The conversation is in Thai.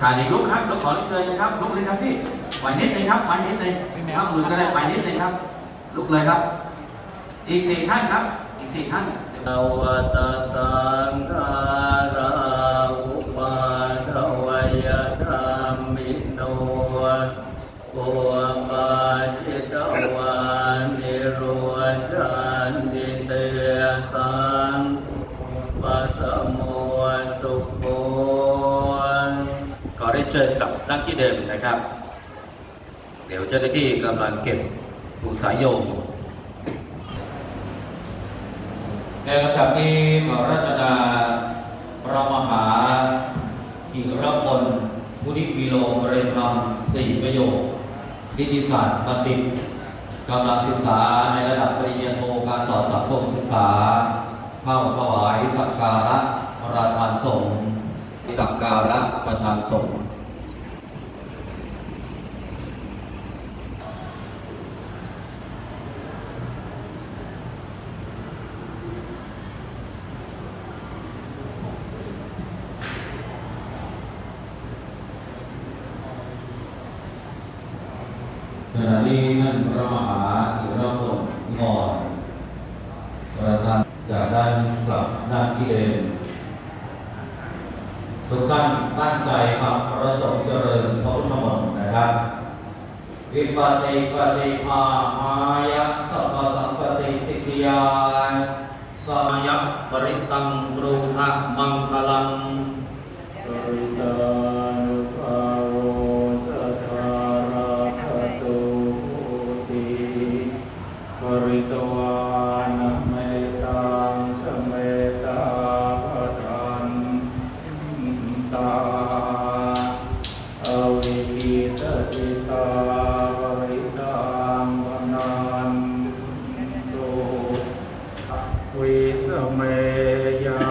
ขาดอีกลุกครับลุกขอเรียนเชิญนะครับลุกเลยครับพี่ไหวนิดนึงครับไหวนิดนึงครับมือก็ได้ไหวนิดนึงครับลุกเลยครับ อีกสี่ท่านครับ อีกสี่ท่านอวตสังฆาราอุปาทวยธรรมิโนปุป ขอได้เชิญกลับนั่งที่เดิมนะครับ เดี๋ยวเจ้าหน้าที่กำลังเก็บถูกสายโยงในลำดับนี้ขอรัตนาพระมหากิรพลพุทธิวิโลบริธรรมสี่ประโยคนิติศาสตร์บัณฑิตกำลังศึกษาในระดับปริญญาโทการสอนสังคมศึกษา เข้าถวายสักการะประธานสงฆ์ สักการะประธานสงฆ์ขณะนี้ท่านพระมหาอิรพลงอนประธานจากด้กลับหน้าที่เดิม ทุกท่านตั้งใจครังประสงค์เจริญพระพุทธมนต์นะครับ วิปติปฏิภาหายะสัพสัมปติสิทธิยาสมยปริตังกรุทะมังคลัง Yeah.